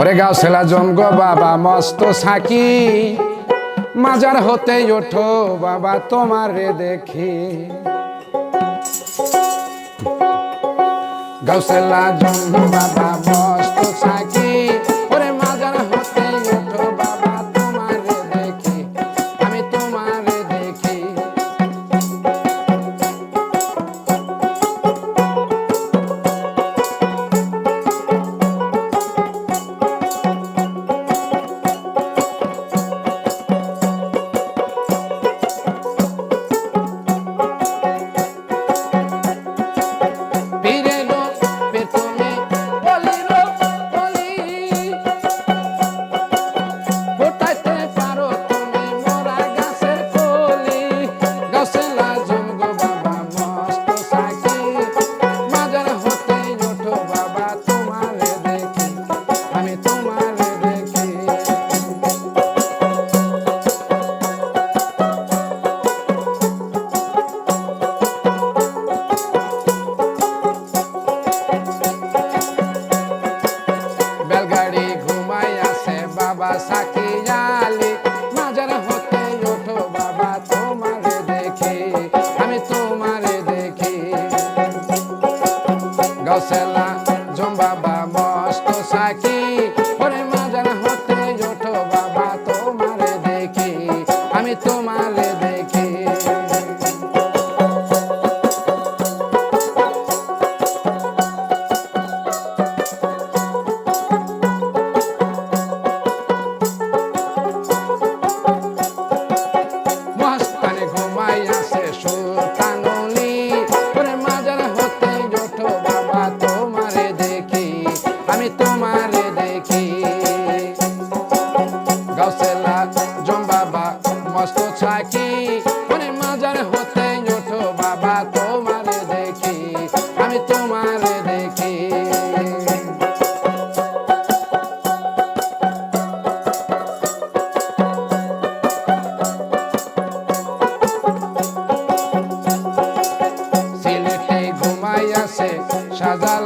ওরে গাও সেলা জমগ বাবা, মস্ত সাকি। মাজার হতে ওঠো বাবা, তোমার রে দেখি। গাউসেলা জমগ বাবা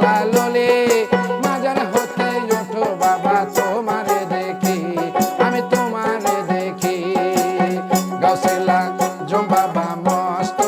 বাবা লোলে মাজার হতে ওঠো বাবা, তোমারে দেখি, আমি তোমারে দেখি। গাছেলা জম বাবা মস্ত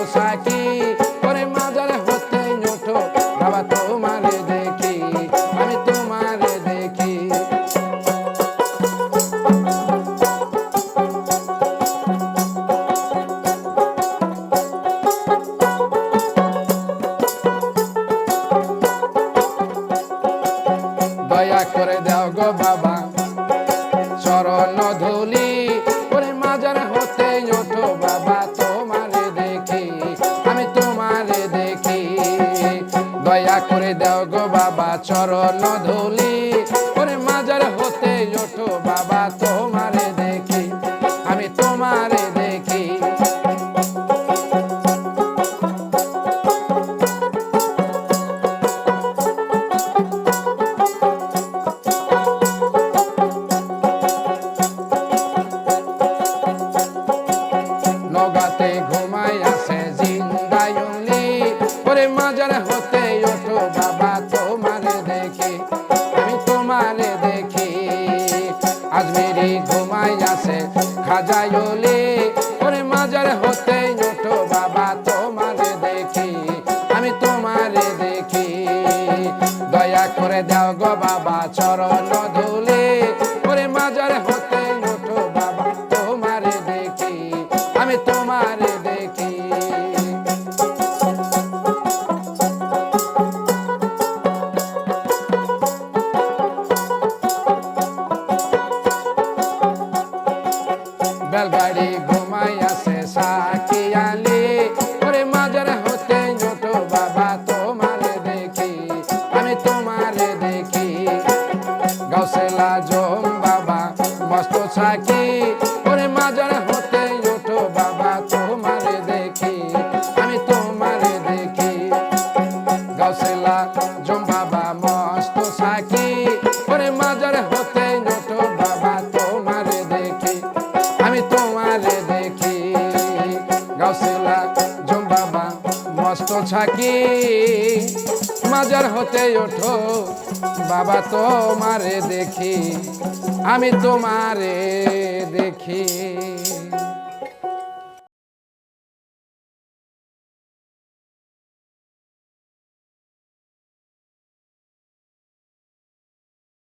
গো বাবা, চরণ ধুলি, ওরে মাজার হতে ওঠো বাবা, তোমারে দেখি, আমি তোমারে দেখি। দয়া করে দেও গো বাবা, চরণ ধুলি, ওরে মাজার হতে ওঠো বাবা bater com maia. তোমার মাজার হতে ওঠো। বাবা তোমারে দেখি আমি তোমারে দেখি।